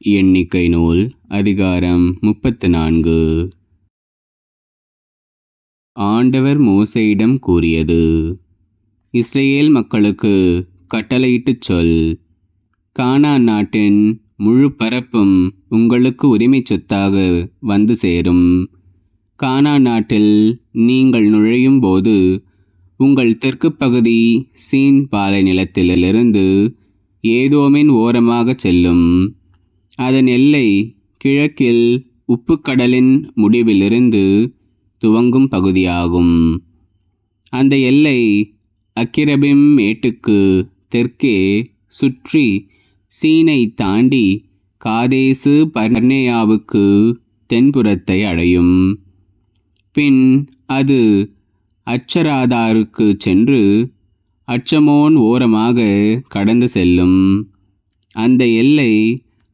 எண்ணிக்கை நூல் அதிகாரம் முப்பத்து நான்கு. ஆண்டவர் மோசையிடம் கூறியது இஸ்ரேல் மக்களுக்கு கட்டளையிட்டுச் சொல் கானா நாட்டின் முழு பரப்பும் உங்களுக்கு உரிமை சொத்தாக வந்து சேரும். கானா நாட்டில் நீங்கள் நுழையும் போது உங்கள் தெற்கு பகுதி சீன் பாலை நிலத்திலிருந்து ஏதோமின் ஓரமாகச் செல்லும். அதன் எல்லை கிழக்கில் உப்புக்கடலின் முடிவிலிருந்து துவங்கும் பகுதியாகும். அந்த எல்லை அக்கிரபிம் மேட்டுக்கு தெற்கே சுற்றி சீனை தாண்டி காதேசு பர்னேயாவுக்கு தென்புறத்தை அடையும். பின் அது அச்சராதாருக்கு சென்று அச்சமோன் ஓரமாக கடந்து செல்லும். அந்த எல்லை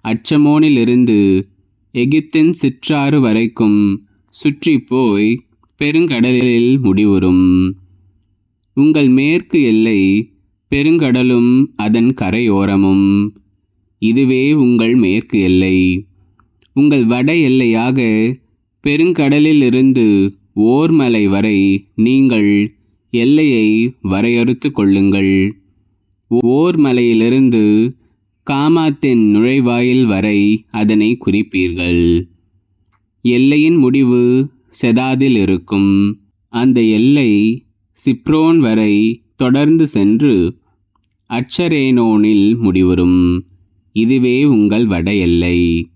அச்சமோனிலிருந்து எகிப்தின் சிற்றாறு வரைக்கும் சுற்றி போய் பெருங்கடலில் முடிவுறும். உங்கள் மேற்கு எல்லை பெருங்கடலும் அதன் கரையோரமும். இதுவே உங்கள் மேற்கு எல்லை. உங்கள் வட எல்லையாக பெருங்கடலிலிருந்து ஓர்மலை வரை நீங்கள் எல்லையை வரையறுத்து கொள்ளுங்கள். ஓர்மலையிலிருந்து காமாத்தின் நுழைவாயில் வரை அதனை குறிப்பீர்கள். எல்லையின் முடிவு செதாதில் இருக்கும். அந்த எல்லை சிப்ரோன் வரை தொடர்ந்து சென்று அச்சரேனோனில் முடிவுறும். இதுவே உங்கள் வட எல்லை.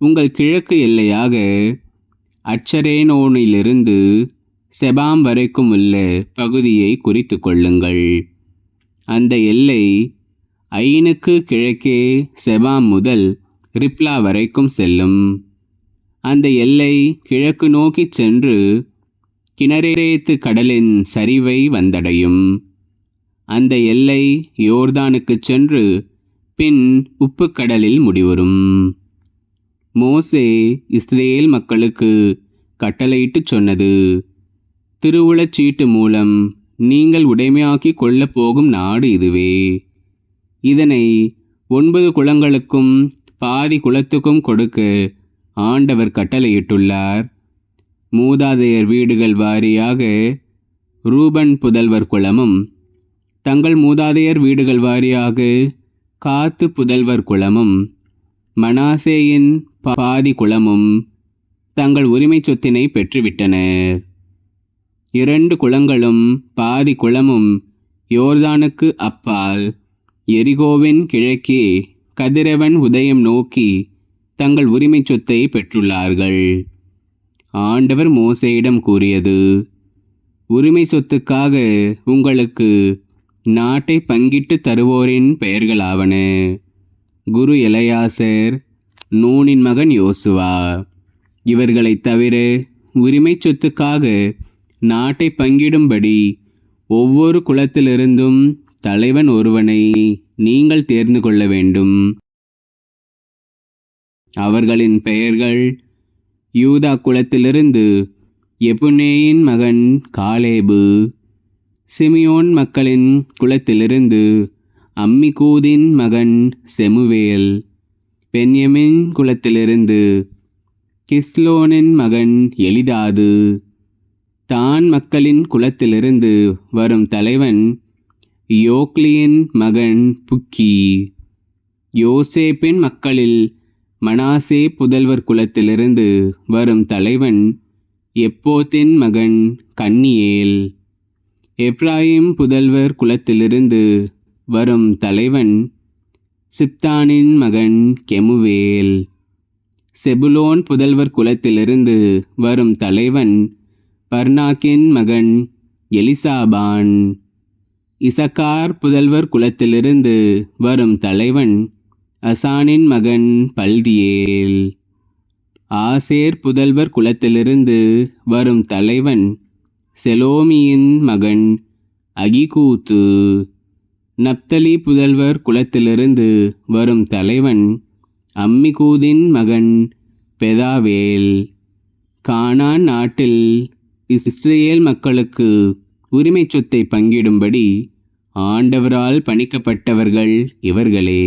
உங்கள் கிழக்கு எல்லையாக அச்சரேனோனிலிருந்து செபாம் வரைக்கும் உள்ள பகுதியை குறித்து கொள்ளுங்கள். அந்த எல்லை ஐனுக்கு கிழக்கே செபாம் முதல் ரிப்லா வரைக்கும் செல்லும். அந்த எல்லை கிழக்கு நோக்கிச் சென்று கிணறேத்து கடலின் சரிவை வந்தடையும். அந்த எல்லை யோர்தானுக்குச் சென்று பின் உப்புக்கடலில் முடிவுறும். மோசே இஸ்ரேல் மக்களுக்கு கட்டளையிட்டுச் சொன்னது திருவுளச்சீட்டு மூலம் நீங்கள் உடைமையாக்கி கொள்ளப் போகும் நாடு இதுவே. இதனை ஒன்பது குளங்களுக்கும் பாதி குளத்துக்கும் கொடுக்க ஆண்டவர் கட்டளையிட்டுள்ளார். மூதாதையர் வீடுகள் வாரியாக ரூபன் புதல்வர் குளமும் தங்கள் மூதாதையர் வீடுகள் வாரியாக காத்து புதல்வர் குளமும் மனாசேயின் பாதி குளமும் தங்கள் உரிமை சொத்தினை பெற்றுவிட்டனர் இரண்டு குளங்களும் பாதி குளமும் யோர்தானுக்கு அப்பால். எரிகோவின் கிழக்கே கதிரவன் உதயம் நோக்கி தங்கள் உரிமை சொத்தை பெற்றுள்ளார்கள். ஆண்டவர் மோசையிடம் கூறியது உரிமை சொத்துக்காக உங்களுக்கு நாட்டை பங்கிட்டு தருவோரின் பெயர்களாவன. குரு இளையாசர் நூனின் மகன் யோசுவா. இவர்களைத் தவிர உரிமை சொத்துக்காக நாட்டை பங்கிடும்படி ஒவ்வொரு குலத்திலிருந்தும் தலைவன் ஒருவனை நீங்கள் தேர்ந்து கொள்ள வேண்டும். அவர்களின் பெயர்கள் யூதா குலத்திலிருந்து எபுனேயின் மகன் காலேபு சிமியோன் மக்களின் குலத்திலிருந்து அம்மிகூதின் மகன் செமுவேல். பென்யமின் குலத்திலிருந்து கிஸ்லோனின் மகன் எலிதாது. தான் மக்களின் குலத்திலிருந்து வரும் தலைவன் யோக்லியின் மகன் புக்கி. யோசேப்பின் மக்களில் மனாசே புதல்வர் குலத்திலிருந்து வரும் தலைவன் எப்போத்தின் மகன் கன்னியேல். எப்ராஹிம் புதல்வர் குலத்திலிருந்து வரும் தலைவன் சிப்தானின் மகன் கெமுவேல். செபுலோன் புதல்வர் குலத்திலிருந்து வரும் தலைவன் பர்னாக்கின் மகன் எலிசாபான். இசக்கார் புதல்வர் குலத்திலிருந்து வரும் தலைவன் அசானின் மகன் பல்தியேல். ஆசேர் புதல்வர் குலத்திலிருந்து வரும் தலைவன் செலோமியின் மகன் அகிகூத்து. நப்தலி புதல்வர் குலத்திலிருந்து வரும் தலைவன் அம்மிகூதின் மகன் பெதாவேல். கானான் நாட்டில் இஸ்ரேல் மக்களுக்கு உரிமை சொத்தை பங்கிடும்படி ஆண்டவரால் பணிக்கப்பட்டவர்கள் இவர்களே.